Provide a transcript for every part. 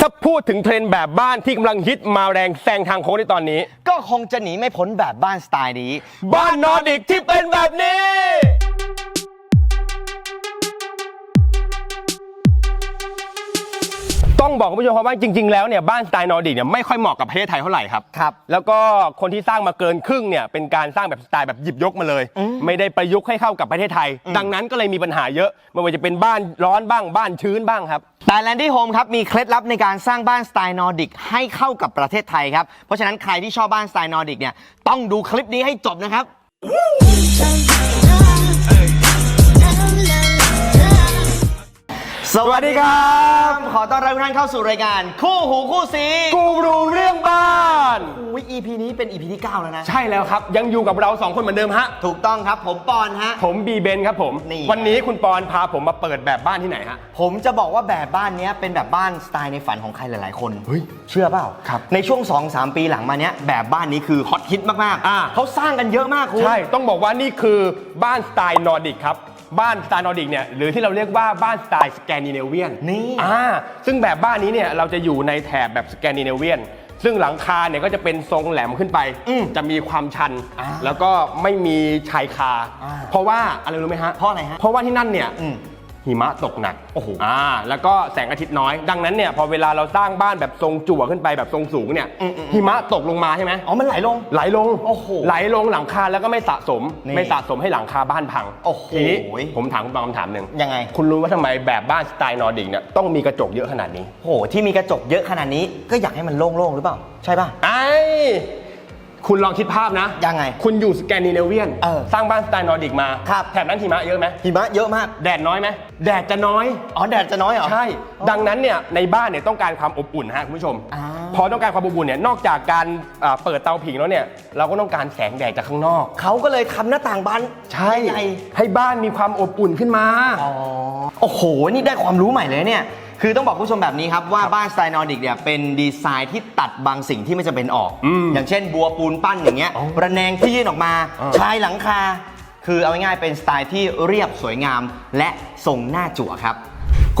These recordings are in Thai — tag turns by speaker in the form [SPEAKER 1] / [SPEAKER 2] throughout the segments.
[SPEAKER 1] ถ้าพูดถึงเทรนด์แบบบ้านที่กำลังฮิตมาแรงแซงทางโค้งในตอนนี้
[SPEAKER 2] ก็คงจะหนีไม่พ้นแบบบ้านสไตล์นี้
[SPEAKER 1] บ้านนอร์ดิกที่เป็นแบบนี้ บอกคุณผู้ชมครับว่าจริง ๆ แล้วเนี่ยบ้านสไตล์นอร์ดิกเนี่ยไม่ค่อยเหมาะกับประเทศไทยเท่าไหร่ครับ
[SPEAKER 2] ครับ
[SPEAKER 1] แล้วก็คนที่สร้างมาเกินครึ่งเนี่ยเป็นการสร้างแบบสไตล์แบบหยิบยกมาเลย ไม่ได้ประยุกต์ให้เข้ากับประเทศไทย ดังนั้นก็เลยมีปัญหาเยอะไม่ว่าจะเป็นบ้านร้อนบ้างบ้านชื้นบ้างครับ
[SPEAKER 2] แต่แลนดี้โฮมครับมีเคล็ดลับในการสร้างบ้านสไตล์นอร์ดิกให้เข้ากับประเทศไทยครับ เพราะฉะนั้นใครที่ชอบบ้านสไตล์นอร์ดิกเนี่ยต้องดูคลิปนี้ให้จบนะครับ สวัสดีครับ ขอต้อนรับทุกท่านเข้าสู่รายการ คู่หูคู่สี
[SPEAKER 1] กูรู้เรื่องบ้าน
[SPEAKER 2] อุ้ย EP นี้เป็น EP ที่ 9 แล้วนะ
[SPEAKER 1] ใช่แล้วครับ ยังอยู่กับเราสองคนเหมือนเดิมฮะ
[SPEAKER 2] ถูกต้องครับ ผมปอนฮะ
[SPEAKER 1] ผมบีเบนครับผม
[SPEAKER 2] นี่
[SPEAKER 1] วันนี้คุณปอนพาผมมาเปิดแบบบ้านที่ไหนฮะ
[SPEAKER 2] ผมจะบอกว่าแบบบ้านเนี้ยเป็นแบบบ้านสไตล์ในฝันของใครหลาย ๆ คน
[SPEAKER 1] เฮ้ย
[SPEAKER 2] เชื่อเปล่า
[SPEAKER 1] ครับ
[SPEAKER 2] ในช่วง 2-3 ปีหลังมาเนี้ยแบบบ้านนี้คือฮอตฮิตมาก
[SPEAKER 1] อ่า
[SPEAKER 2] เขาสร้างกันเยอะมากคุณ
[SPEAKER 1] ใช่ ต้องบอกว่านี่คือบ้านสไตล์นอร์ดิกครับ บ้านสไตล์นอร์ดิกเนี่ยหรือที่เราเรียกว่าบ้านสไตล์สแกนดิเนเวียน
[SPEAKER 2] นี่
[SPEAKER 1] อ่าซึ่งแบบบ้านนี้เนี่ยเราจะอยู่ในแถบแบบสแกนดิเนเวียนซึ่งหลังคาเนี่ยก็จะเป็นทรงแหลมขึ้นไป
[SPEAKER 2] อืม
[SPEAKER 1] จะมีความชัน
[SPEAKER 2] อ่า
[SPEAKER 1] แล้วก็ไม่มีชายคา
[SPEAKER 2] อ่า
[SPEAKER 1] เพราะว่าอะไรรู้ไหมฮะ
[SPEAKER 2] เพราะอะไรฮะ
[SPEAKER 1] เพราะว่าที่นั่นเนี่ย
[SPEAKER 2] อืม
[SPEAKER 1] หิมะตกหนัก
[SPEAKER 2] โอ้โห
[SPEAKER 1] อ่าแล้วก็แสงอาทิตย์น้อย ดังนั้นเนี่ยพอเวลาเราสร้างบ้านแบบทรงจั่วขึ้นไปแบบทรงสูงเนี่ย
[SPEAKER 2] อืมอืม
[SPEAKER 1] หิมะตกลงมาใช่ไหม
[SPEAKER 2] อ๋อมันไหลลง
[SPEAKER 1] ไหลลง
[SPEAKER 2] โอ้โห
[SPEAKER 1] ไหลลงหลังคาแล้วก็ไม่สะสม
[SPEAKER 2] นี่
[SPEAKER 1] ไม่สะสมให้หลังคาบ้านพัง
[SPEAKER 2] โอ้โห
[SPEAKER 1] ทีนี้ผมถามคุณบางคำถามหนึ่ง
[SPEAKER 2] ยังไง
[SPEAKER 1] คุณรู้ว่าทำไมแบบบ้านสไตล์นอร์ดิกเนี่ยต้องมีกระจกเยอะขนาดนี้
[SPEAKER 2] โหที่มีกระจกเยอะขนาดนี้ก็อยากให้มันโล่งๆหรือเปล่า ใช่ป่ะ
[SPEAKER 1] ไอ้ คุณลองคิดภาพนะ
[SPEAKER 2] ยังไง
[SPEAKER 1] คุณอยู่สแกนดิเนเวียน
[SPEAKER 2] เออ
[SPEAKER 1] สร้างบ้านสไตล์นอร์ดิกมา
[SPEAKER 2] ครับ
[SPEAKER 1] แถบนั้นหิมะเยอะไหม
[SPEAKER 2] หิมะเยอะมาก
[SPEAKER 1] แดดน้อยไหมแดดจะน้อย
[SPEAKER 2] อ๋อแดดจะน้อยเหรอ
[SPEAKER 1] ใช่ ดังนั้นเนี่ยในบ้านเนี่ยต้องการความอบอุ่นฮะคุณผู้ชม
[SPEAKER 2] อ่า
[SPEAKER 1] พอต้องการความอบอุ่นเนี่ยนอกจากการอ่าเปิดเตาผิงแล้วเนี่ยเราก็ต้องการแสงแดดจากข้างนอก
[SPEAKER 2] เขาก็เลยทำหน้าต่างบาน
[SPEAKER 1] ใช่
[SPEAKER 2] ใหญ่
[SPEAKER 1] ให้บ้านมีความอบอุ่นขึ้นมา
[SPEAKER 2] อ๋อ โอ้โห นี่ได้ความรู้ใหม่เลยเนี่ย คือต้องบอกคุณผู้ชมแบบนี้ครับ ว่าบ้านสไตล์นอร์ดิกเนี่ยเป็นดีไซน์ที่ตัดบางสิ่งที่ไม่จำเป็นออก
[SPEAKER 1] อืม
[SPEAKER 2] อย่างเช่น บัวปูนปั้นอย่างเงี้ย
[SPEAKER 1] อ๋อ
[SPEAKER 2] ระแนงที่ยื่นออกมา
[SPEAKER 1] อ่า
[SPEAKER 2] ชายหลังคา คือเอาง่ายๆเป็นสไตล์ที่เรียบสวยงาม และทรงหน้าจั่วครับ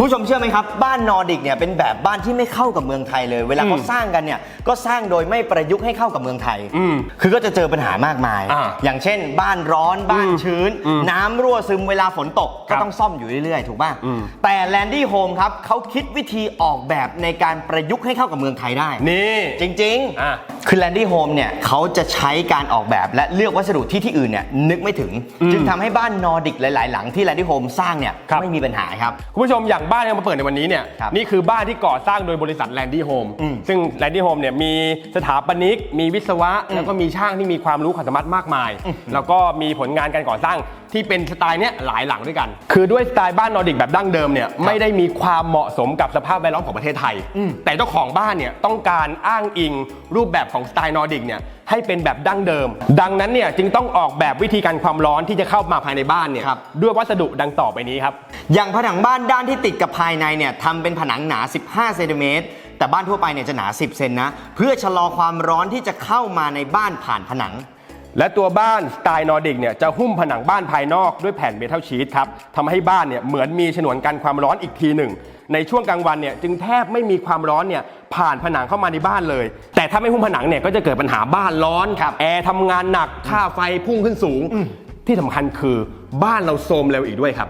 [SPEAKER 2] คุณผู้ชมเชื่อไหมครับ บ้านนอร์ดิกเนี่ยเป็นแบบบ้านที่ไม่เข้ากับเมืองไทยเลย เวลาเขา
[SPEAKER 1] อืม
[SPEAKER 2] สร้างกันเนี่ยก็สร้างโดยไม่ประยุกต์ให้เข้ากับเมืองไทย
[SPEAKER 1] อืม
[SPEAKER 2] คือก็จะเจอปัญหามากมาย
[SPEAKER 1] อ่า
[SPEAKER 2] อย่างเช่น บ้านร้อนบ้าน
[SPEAKER 1] อืม
[SPEAKER 2] ชื้น
[SPEAKER 1] อืม
[SPEAKER 2] น้ำรั่วซึมเวลาฝนตก
[SPEAKER 1] ครั
[SPEAKER 2] ก็
[SPEAKER 1] บ
[SPEAKER 2] ต้องซ่อมอยู่เรื่อยๆ ถูกป่ะ
[SPEAKER 1] อืม
[SPEAKER 2] แต่ Landy Home ครับเขาคิดวิธีออกแบบในการประยุกต์ให้เข้ากับเมืองไทยได้
[SPEAKER 1] นี่
[SPEAKER 2] จริง
[SPEAKER 1] อะ
[SPEAKER 2] คือ Landy Home เนี่ยเขาจะใช้การออกแบบและเลือกวัสดุที่ที่อื่นเนี่ยนึกไม่ถึง
[SPEAKER 1] อืม
[SPEAKER 2] จึงทำให้บ้านนอร์ดิกหลาย ๆ หลังที่ Landy Home สร้างเนี่ย
[SPEAKER 1] ครับ
[SPEAKER 2] ไม่มีปัญหาครับ
[SPEAKER 1] คุณผู้ชมอย่างบ้านที่เรามาเปิดในวันนี้เนี่ย
[SPEAKER 2] ครับ
[SPEAKER 1] นี่คือบ้านที่ก่อสร้างโดยบริษัท Landy Home
[SPEAKER 2] อืม
[SPEAKER 1] ซึ่ง Landy Home เนี่ยมีสถาปนิก มีวิศวะ แล้วก็มีช่างที่มีความรู้ความสามารถมากมาย แล้วก็มีผลงานการก่อสร้างที่เป็นสไตล์เนี้ยหลายหลังด้วยกัน คือด้วยสไตล์บ้านนอร์ดิกแบบดั้งเดิมเนี่ยไม่ได้มีความเหมาะสมกับสภาพแวดล้อมของประเทศไทย แต่เจ้าของบ้านเนี่ยต้องการอ้างอิงรูปแบบของสไตล์นอร์ดิกเนี่ยให้เป็นแบบดั้งเดิม ดังนั้นเนี่ยจึงต้องออกแบบวิธีการความร้อนที่จะเข้ามาภายในบ้านเนี่ย
[SPEAKER 2] ครับ
[SPEAKER 1] ด้วยวัสดุดังต่อไปนี้ครับ
[SPEAKER 2] อย่างผนังบ้านด้านที่ติดกับภายในเนี่ยทำเป็นผนังหนา 15 เซนติเมตร แต่บ้านทั่วไปเนี่ยจะหนา 10 เซนนะ เพื่อชะลอความร้อนที่จะเข้ามาในบ้านผ่านผนัง
[SPEAKER 1] และตัวบ้านสไตล์นอร์ดิกเนี่ยจะหุ้มผนังบ้านภายนอกด้วยแผ่นเมทัลชีทครับทำให้บ้านเนี่ยเหมือนมีฉนวนกันความร้อนอีกทีหนึ่ง ในช่วงกลางวันเนี่ยจึงแทบไม่มีความร้อนเนี่ยผ่านผนังเข้ามาในบ้านเลย แต่ถ้าไม่หุ้มผนังเนี่ยก็จะเกิดปัญหาบ้านร้อน
[SPEAKER 2] ครับ
[SPEAKER 1] แอร์ทำงานหนักค่าไฟพุ่งขึ้นสูง ที่สำคัญคือบ้านเราโทรมเร็วอีกด้วยครับ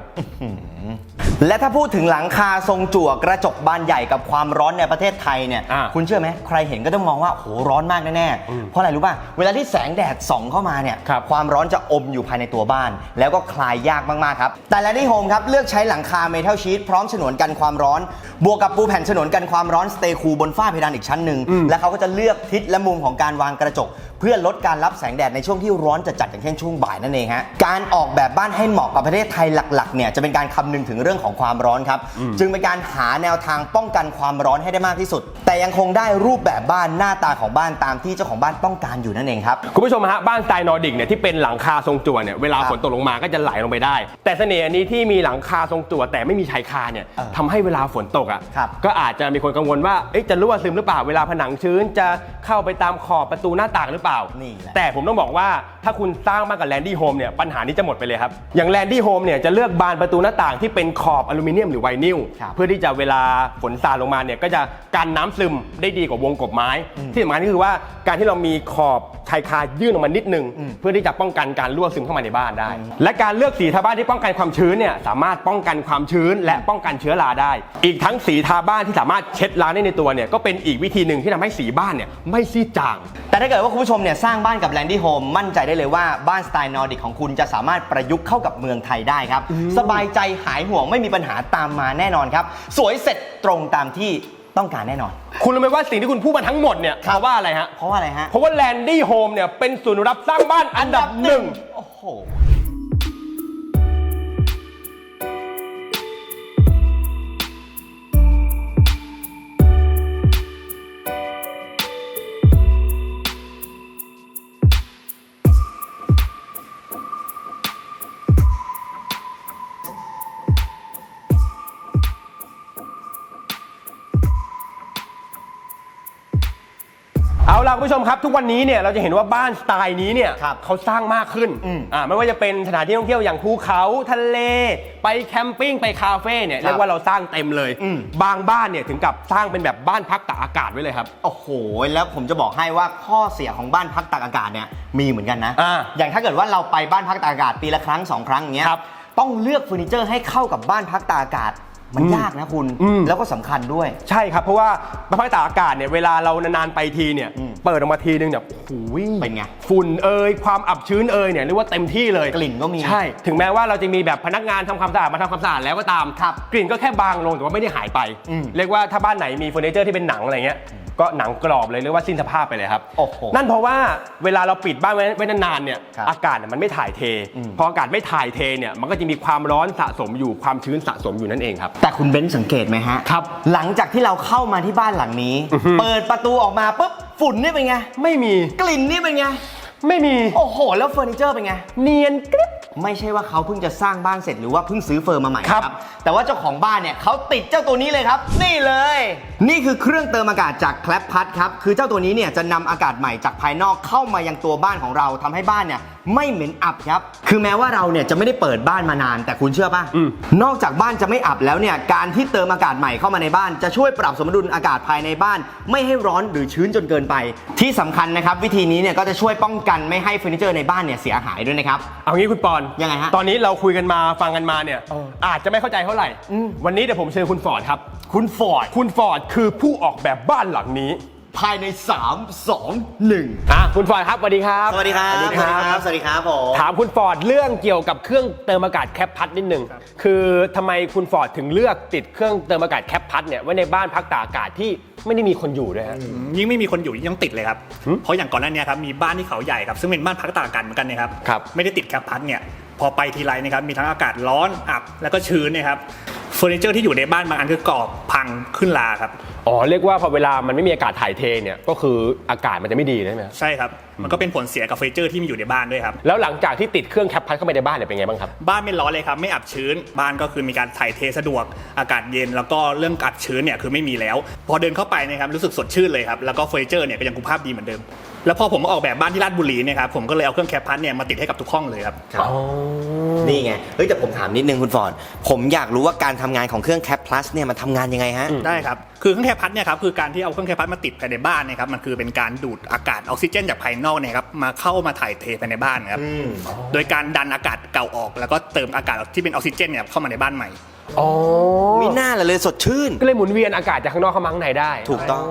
[SPEAKER 2] และถ้าพูดถึงหลังคาทรงจั่วกระจกบานใหญ่กับความร้อนในประเทศไทยเนี่ย
[SPEAKER 1] อ่า
[SPEAKER 2] คุณเชื่อไหมใครเห็นก็ต้องมองว่าโหร้อนมากแน่ๆ เพราะอะไรรู้ป่ะ เวลาที่แสงแดดส่องเข้ามาเนี่ย
[SPEAKER 1] ครับ
[SPEAKER 2] ความร้อนจะอมอยู่ภายในตัวบ้าน แล้วก็คลายยากมากๆครับ แต่แลนดี้โฮมครับ เลือกใช้หลังคาเมทัลชีตพร้อมฉนวนกันความร้อน บวกกับปูแผ่นฉนวนกันความร้อนสเตย์คูลบนฝ้าเพดานอีกชั้นหนึ่ง และเขาก็จะเลือกทิศและมุมของการวางกระจก เพื่อลดการรับแสงแดดในช่วงที่ร้อนจัดๆอย่างเช่นช่วงบ่ายนั่นเองฮะ การออกแบบบ้านให้เหมาะกับประเทศไทยหลักๆเนี่ยจะเป็นการคำนึงถึงเรื่องของความร้อนครับ จึงเป็นการหาแนวทางป้องกันความร้อนให้ได้มากที่สุด แต่ยังคงได้รูปแบบบ้านหน้าตาของบ้านตามที่เจ้าของบ้านต้องการอยู่นั่นเองครับ
[SPEAKER 1] คุณผู้ชมฮะบ้านสไตล์นอร์ดิกเนี่ยที่เป็นหลังคาทรงจั่วเนี่ยเวลา
[SPEAKER 2] ครับ
[SPEAKER 1] ฝนตกลงมาก็จะไหลลงไปได้ แต่เสน่ห์อันนี้ที่มีหลังคาทรงจั่วแต่ไม่มีชายคาเนี่ย
[SPEAKER 2] เออ
[SPEAKER 1] ทำให้เวลาฝนตกอะ
[SPEAKER 2] ครับ
[SPEAKER 1] ก็อาจจะมีคนกังวลว่าเอ๊ะจะรั่วซึมหรือเปล่าเวลาผนังชื้นจะเข้าไปตามขอบประตูหน้าต่างหรือเปล่า
[SPEAKER 2] นี่แหละ
[SPEAKER 1] แต่ผมต้องบอกว่าถ้าคุณสร้างมากกับแลนดี้โฮมเนี่ยปัญหานี้จะหมดไปเลยครับ อย่างแลนดี้โฮมเนี่ยจะเลือกบานประตูหน้าต่างที่เป็นขออบอลูมิเนียมหรือไวนิล
[SPEAKER 2] ครับ
[SPEAKER 1] เพื่อที่จะเวลาฝนสาดลงมาเนี่ยก็จะกันน้ำซึมได้ดีกว่าวงกบไม้ ที่สำคัญก็คือว่าการที่เรามีขอบชายคายื่นออกมานิดนึง เพื่อที่จะป้องกันการรั่วซึมเข้ามาในบ้านได้ และการเลือกสีทาบ้านที่ป้องกันความชื้นเนี่ยสามารถป้องกันความชื้น และป้องกันเชื้อราได้ อีกทั้งสีทาบ้านที่สามารถเช็ดล้างได้ในตัวเนี่ยก็เป็นอีกวิธีหนึ่งที่ทำให้สีบ้านเนี่ยไม่ซีดจาง
[SPEAKER 2] แต่ถ้าเกิดว่าคุณผู้ชมเนี่ยสร้างบ้านกับ Landy Home มั่นใจได้เลยว่าบ้านสไตล์นอร์ดิกของคุณจะสามารถประยุกต์เข้ากับเมืองไทยได้ครับสบายใจหายห่วงไม่มีปัญหาตามมาแน่นอนครับ สวยเสร็จตรงตามที่ต้องการแน่นอน
[SPEAKER 1] คุณรู้ไหมว่าสิ่งที่คุณพูดมาทั้งหมดเนี่ย
[SPEAKER 2] ครับ
[SPEAKER 1] เพราะว่าอะไรฮะ
[SPEAKER 2] เพราะว่าอะไรฮะ
[SPEAKER 1] เพราะว่าแลนดี้โฮมเนี่ยเป็นศูนย์รับสร้างบ้านอันดับหนึ่ง
[SPEAKER 2] โอ้โห
[SPEAKER 1] เอาล่ะคุณผู้ชมครับทุกวันนี้เนี่ยเราจะเห็นว่าบ้านสไตล์นี้เนี่ย
[SPEAKER 2] ครับ
[SPEAKER 1] เขาสร้างมากขึ้น
[SPEAKER 2] อืม
[SPEAKER 1] อ่าไม่ว่าจะเป็นสถานที่ท่องเที่ยวอย่างภูเขาทะเล ไปแคมปิ้งไปคาเฟ่เนี่ย
[SPEAKER 2] ครับ
[SPEAKER 1] เรียกว่าเราสร้างเต็มเลย
[SPEAKER 2] อืม
[SPEAKER 1] บางบ้านเนี่ยถึงกับสร้างเป็นแบบบ้านพักตากอากาศไว้เลยครับ
[SPEAKER 2] โอ้โห แล้วผมจะบอกให้ว่าข้อเสียของบ้านพักตากอากาศเนี่ยมีเหมือนกันนะ
[SPEAKER 1] อ่า
[SPEAKER 2] อย่างถ้าเกิดว่าเราไปบ้านพักตากอากาศปีละครั้งสองครั้งอย่างเงี้ย
[SPEAKER 1] ครับ
[SPEAKER 2] ต้องเลือกเฟอร์นิเจอร์ให้เข้ากับบ้านพักตากอากาศ มัน
[SPEAKER 1] อืม
[SPEAKER 2] ยากนะคุณ
[SPEAKER 1] อืม
[SPEAKER 2] แล้วก็สำคัญด้วย
[SPEAKER 1] ใช่ครับ เพราะว่าบ้านพักตากอากาศเนี่ยเวลาเรานานๆไปทีเนี่ย
[SPEAKER 2] อืม
[SPEAKER 1] เปิดออกมาทีนึงเนี่ยโอ้โห
[SPEAKER 2] เป็นไง
[SPEAKER 1] ฝุ่นเอ่ยความอับชื้นเอ่ยเนี่ยเรียกว่าเต็มที่เลย
[SPEAKER 2] กลิ่นก็มี
[SPEAKER 1] ใช่ ถึงแม้ว่าเราจะมีแบบพนักงานทำความสะอาดมาทำความสะอาดแล้วก็ตาม
[SPEAKER 2] ครับ
[SPEAKER 1] กลิ่นก็แค่บางลงแต่ว่าไม่ได้หายไป
[SPEAKER 2] อืม
[SPEAKER 1] เรียกว่าถ้าบ้านไหนมีเฟอร์นิเจอร์ที่เป็นหนังอะไรเงี้ย ก็หนังกรอบเลยเรียกว่าสิ้นสภาพไปเลยครับ
[SPEAKER 2] โอ้โห
[SPEAKER 1] นั่นเพราะว่าเวลาเราปิดบ้านไว้ไว้นานๆเนี่ย
[SPEAKER 2] ครับ
[SPEAKER 1] อากาศเนี่ยมันไม่ถ่ายเท
[SPEAKER 2] อืม
[SPEAKER 1] พออากาศไม่ถ่ายเทเนี่ยมันก็จะมีความร้อนสะสมอยู่ความชื้นสะสมอยู่นั่นเองครับ
[SPEAKER 2] แต่คุณเบนซ์สังเกตไหมฮะ
[SPEAKER 1] ครับ
[SPEAKER 2] หลังจากที่เราเข้ามาที่บ้านหลังนี้
[SPEAKER 1] อือฮึ
[SPEAKER 2] เปิดประตูออกมาปุ๊บฝุ่นนี่เป็นไง
[SPEAKER 1] ไม่มี
[SPEAKER 2] กลิ่นนี่เป็นไง
[SPEAKER 1] ไม่มี
[SPEAKER 2] โอ้โห แล้วเฟอร์นิเจอร์เป็นไง
[SPEAKER 1] เนียนกริบ
[SPEAKER 2] ไม่ใช่ว่าเขาเพิ่งจะสร้างบ้านเสร็จหรือว่าเพิ่งซื้อเฟอร์มาใหม่
[SPEAKER 1] ครับ
[SPEAKER 2] แต่ว่าเจ้าของบ้านเนี่ยเขาติดเจ้าตัวนี้เลยครับ นี่เลย นี่คือเครื่องเติมอากาศจากแคลปพัดครับ คือเจ้าตัวนี้เนี่ยจะนำอากาศใหม่จากภายนอกเข้ามายังตัวบ้านของเราทำให้บ้านเนี่ยไม่เหม็นอับครับ คือแม้ว่าเราเนี่ยจะไม่ได้เปิดบ้านมานาน แต่คุณเชื่อป่ะ
[SPEAKER 1] อืม
[SPEAKER 2] นอกจากบ้านจะไม่อับแล้วเนี่ย การที่เติมอากาศใหม่เข้ามาในบ้าน จะช่วยปรับสมดุลอากาศภายในบ้าน ไม่ให้ร้อนหรือชื้นจนเกินไป ที่สำคัญนะครับ วิธีนี้เนี่ยก็จะช่วยป้องกันไม่ให้เฟอร์นิเจอร์ในบ้านเนี่ยเสียหายด้วยนะครับ
[SPEAKER 1] เอางี้คุณปอน
[SPEAKER 2] ยังไงฮะ
[SPEAKER 1] ตอนนี้เราคุยกันมาฟังกันมาเนี่ย
[SPEAKER 2] เออ
[SPEAKER 1] อาจจะไม่เข้าใจเท่าไหร่
[SPEAKER 2] อืม
[SPEAKER 1] วันนี้เดี๋ยวผมเชิญคุณฟอร์ดครับ
[SPEAKER 2] คุณฟอร์ด
[SPEAKER 1] คุณฟอร์ดคือผู้ออกแบบบ้านหลังนี้
[SPEAKER 2] ภายใน 3 2 1
[SPEAKER 1] อะคุณฟอร์ดครับสวัสดีครับ
[SPEAKER 2] สวัสดีครับ
[SPEAKER 1] สวัสดีครับ
[SPEAKER 2] สวัสดีครับผม
[SPEAKER 1] ถามคุณฟอร์ดเรื่องเกี่ยวกับเครื่องเติมอากาศแคปพัดนิดนึงคือทำไมคุณฟอร์ดถึงเลือกติดเครื่องเติมอากาศแคปพัดเนี่ยไว้ในบ้านพักตากอากาศที่ไม่ได้มีคนอยู่ด้วยฮะ
[SPEAKER 3] ยิ่งไม่มีคนอยู่ยังติดเลยครับ เพราะอย่างก่อนหน้านี้ครับมีบ้านที่เขาใหญ่ครับซึ่งเป็นบ้านพักตากอากาศเหมือนกันเนะครับ
[SPEAKER 1] ครับ
[SPEAKER 3] ไม่ได้ติดแคปพัดเนี่ย พอไปทีไรนะครับมีทั้งอากาศร้อนอับแล้วก็ชื้นเนะครับเฟอร์นิเจอร์ที่อยู่ในบ้านบางอันคือกรอบพังขึ้นลาครับ
[SPEAKER 1] อ๋อ เรียกว่าพอเวลามันไม่มีอากาศถ่ายเทเนี่ย ก็คืออากาศมันจะไม่ดีใช่ไหมครับ
[SPEAKER 3] ใช่ครับ มันก็เป็นผลเสียกับเฟอร์นิเจอร์ที่มีอยู่ในบ้านด้วยครับ
[SPEAKER 1] แล้วหลังจากที่ติดเครื่องแคปพัดเข้าไปในบ้านเนี่ยเป็นไงบ้างครับ
[SPEAKER 3] บ้านไม่ร้อนเลยครับ ไม่อับชื้น บ้านก็คือมีการถ่ายเทสะดวก อากาศเย็น แล้วก็เรื่องอับชื้นเนี่ยคือไม่มีแล้ว พอเดินเข้าไปนะครับรู้สึกสดชื่นเลยครับ แล้วก็เฟอร์นิเจอร์เนี่ยก็ยังคงภาพดีเหมือนเดิม แล้วพอผมมาออกแบบบ้านที่ราชบุรีเนี่ยครับผมก็เลยเอาเครื่องแคปพัดเนี่ยมาติดให้กับทุกห้องเลยครับ
[SPEAKER 2] นี่ไง เฮ้ยแต่ผมถามนิดนึงคุณฟอร์ดผมอยากรู้ว่าการทำงานของเครื่อง Cap Plus เนี่ยมันทำงานยังไงฮะ
[SPEAKER 3] ได้ครับ คือเครื่องแคปพัดเนี่ยครับคือการที่เอาเครื่องแคปพัดมาติดภายในบ้านเนะครับมันคือเป็นการดูดอากาศออกซิเจนจากภายนอกเนี่ยครับมาเข้ามาถ่ายเทภายในบ้านครับ
[SPEAKER 2] อืม
[SPEAKER 3] โดยการดันอากาศเก่าออก แล้วก็เติมอากาศที่เป็นออกซิเจนเนี่ยเข้ามาในบ้านใหม่
[SPEAKER 1] อ๋อ
[SPEAKER 2] มีหน้าละเลยสดชื่น
[SPEAKER 1] ก็เลยหมุนเวียนอากาศจากข้างนอกเข้ามาข้างในได้
[SPEAKER 2] ถูกต้อง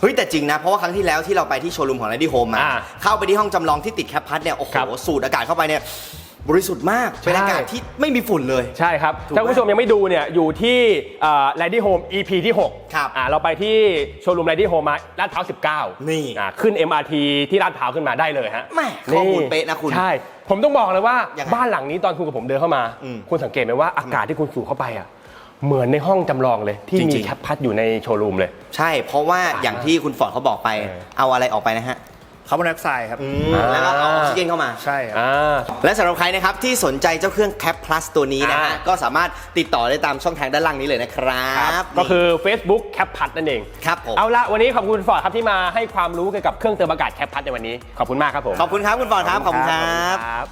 [SPEAKER 2] เฮ้ยแต่จริงนะ เพราะว่าครั้งที่แล้วที่เราไปที่โชว์รูมของ Lady Home มา
[SPEAKER 1] อ่า
[SPEAKER 2] เข้าไปที่ห้องจำลองที่ติดแคปพัดเนี่ย โอ้โห
[SPEAKER 1] ครับ
[SPEAKER 2] สูดอากาศเข้าไปเนี่ย บริสุทธิ์มาก เป็น
[SPEAKER 1] ใช่
[SPEAKER 2] อากาศที่ไม่มีฝุ่นเลย
[SPEAKER 1] ใช่ครับ
[SPEAKER 2] ถูก
[SPEAKER 1] ถ้าคุณผู้ชมยังไม่ดูเนี่ยอยู่ที่แลดี้โฮม EP ที่6
[SPEAKER 2] ครับ
[SPEAKER 1] อ่าเราไปที่โชว์รูมแลดี้โฮมมาลาดพร้าว19
[SPEAKER 2] นี่
[SPEAKER 1] อ่าขึ้น MRT ที่ลาดพร้าวขึ้นมาได้เลยฮะ
[SPEAKER 2] แม่ข้อมูลเป๊ะนะคุณ
[SPEAKER 1] ใช่ ผมต้องบอกเลยว่า
[SPEAKER 2] ยังไง
[SPEAKER 1] บ้านหลังนี้ตอนคุณกับผมเดินเข้ามา
[SPEAKER 2] อืม
[SPEAKER 1] คุณสังเกตไหมว่าอากาศที่คุณสูดเข้าไปอะเหมือนในห้องจำลองเลย ที่
[SPEAKER 2] จ
[SPEAKER 1] มี
[SPEAKER 2] ริงๆ
[SPEAKER 1] แคปพัดอยู่ในโชว์รูมเลย
[SPEAKER 2] ใช่ เพราะว่าอย่างที่คุณฟอร์ดเขาบอกไป
[SPEAKER 1] เออ
[SPEAKER 2] เอาอะไรออกไปนะฮะ
[SPEAKER 3] คาร์บอนไดออกไซด์ครับ
[SPEAKER 2] อืมแล้วก็เอาออกซิเจนเข้ามา
[SPEAKER 3] ใช่ครับ
[SPEAKER 1] อ่า
[SPEAKER 2] และสำหรับใครนะครับที่สนใจเจ้าเครื่อง Cap Plus ตัวนี้นะฮะ
[SPEAKER 1] อ่า
[SPEAKER 2] ก็สามารถติดต่อได้ตามช่องทางด้านล่างนี้เลยนะครับ
[SPEAKER 1] ก็คือ Facebook แคปพัดนั่นเอง
[SPEAKER 2] ครับผม
[SPEAKER 1] เอาละวันนี้ขอบคุณฟอร์ดครับที่มาให้ความรู้เกี่ยวกับเครื่องเติมอากาศแคปพัดในวันนี้ ขอบคุณมากครับผม
[SPEAKER 2] ขอบคุณครับ คุณฟอร์ดครับ ขอบคุณครับ
[SPEAKER 1] ครับ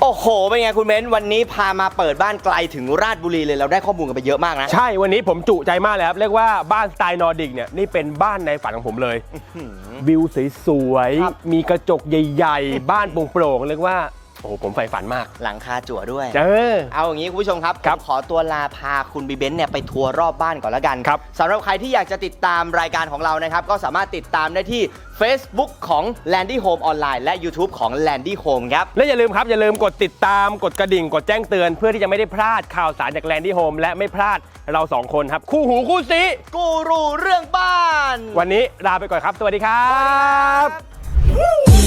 [SPEAKER 2] โอ้โอ้โห เป็นไงคุณเบนซ์วันนี้พามาเปิดบ้านไกลถึงราชบุรีเลยเราได้ข้อมูลกันไปเยอะมากนะ
[SPEAKER 1] ใช่ วันนี้ผมจุใจมากเลยครับ เรียกว่าบ้านสไตล์นอร์ดิกเนี่ยนี่เป็นบ้านในฝันของผมเลย วิวสวย
[SPEAKER 2] ครับ
[SPEAKER 1] ๆมีกระจกใหญ่ ๆ บ้านโปร่งๆ เรียกว่า โอ้โหผมใฝ่ฝันมาก
[SPEAKER 2] หลังคาจั่วด้วย
[SPEAKER 1] เออ
[SPEAKER 2] เอาอย่างนี้คุณผู้ชมครับ
[SPEAKER 1] ครับ
[SPEAKER 2] ผมขอตัวลาพาคุณบีเบนซ์เนี่ยไปทัวร์รอบบ้านก่อนแล้วกัน
[SPEAKER 1] ครับ
[SPEAKER 2] สำหรับใครที่อยากจะติดตามรายการของเรานะครับ ก็สามารถติดตามได้ที่ Facebook ของ Landy Home ออนไลน์และ YouTube ของ Landy Home ครับ
[SPEAKER 1] และอย่าลืมครับ อย่าลืมกดติดตามกดกระดิ่ง กดแจ้งเตือนเพื่อที่จะไม่ได้พลาดข่าวสารจากแลนดี้โฮมและไม่พลาดเราสองคนครับ คู่หูคู่ซี
[SPEAKER 2] กูรูเรื่องบ้าน
[SPEAKER 1] วันนี้ลาไปก่อนครับ สวัสดีครับ